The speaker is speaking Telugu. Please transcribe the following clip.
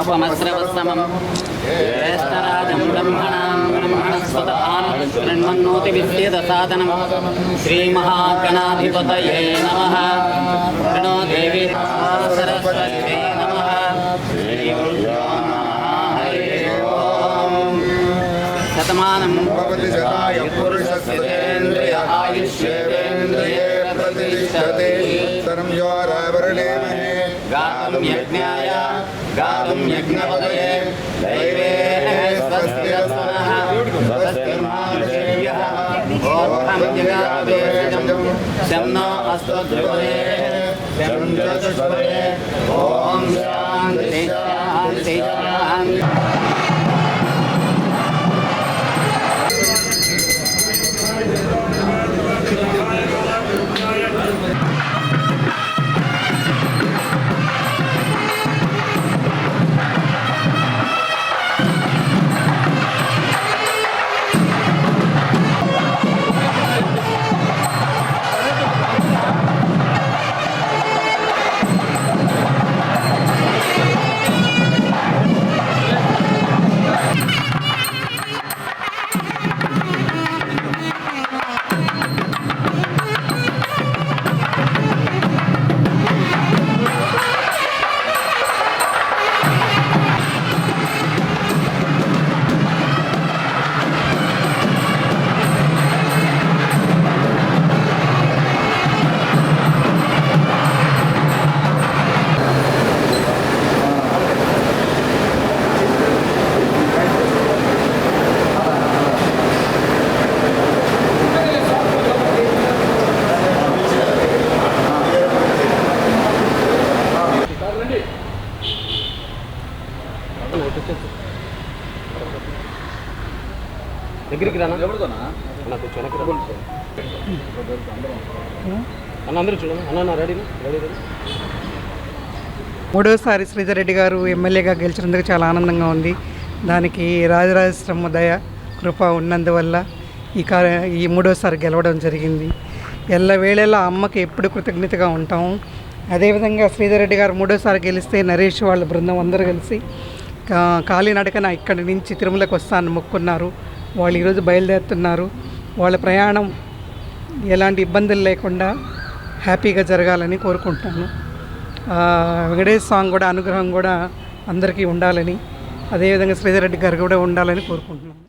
ఉపమస్రవస్తమం జ్యేష్ఠరాజం బ్రహ్మణాం శ్రీమహాగణాధిపతయే నమః దేవి నమః శ్రీగురుభ్యో నమః హరి ఓం శతమానం పురుషస్యేంద్రియ ఆయుష్యేంద్రియే तिष्ठते सर्वं यो रावरणेमहे गातुं यज्ञाय गातुं यज्ञपदये दैवे स्वस्तिरस्वनः स्वस्तिर्मादेव्यः ओहं जगादे शं नो अस्तद्रुपदे शं च ॐ దగ్గరికి రానా? అన్న కొంచెం. అన్న అందరూ చూడండి. అన్న అన్న రెడీ రెడీ రెడీ మూడోసారి శ్రీధర్ రెడ్డి గారు ఎమ్మెల్యేగా గెలిచినందుకు చాలా ఆనందంగా ఉంది. దానికి రాజరాజేశ్వరమ్మ దయ కృప ఉన్నందువల్ల ఈ కా ఈ మూడోసారి గెలవడం జరిగింది. ఎల్లవేళలా అమ్మకి ఎప్పుడు కృతజ్ఞతగా ఉంటాము అదేవిధంగా శ్రీధర్ రెడ్డి గారు మూడోసారి గెలిస్తే నరేష్ వాళ్ళ బృందం అందరూ కలిసి కా- కాలినడకన ఇక్కడి నుంచి తిరుమలకు వస్తానని మొక్కున్నారు. వాళ్ళు ఈరోజు బయలుదేరుతున్నారు. వాళ్ళ ప్రయాణం ఎలాంటి ఇబ్బందులు లేకుండా హ్యాపీగా జరగాలని కోరుకుంటున్నాను. వెంకటేష్ సాంగ్ కూడా అనుగ్రహం కూడా అందరికీ ఉండాలని అదేవిధంగా శ్రీధర్ రెడ్డి గారు కూడా ఉండాలని కోరుకుంటున్నాను.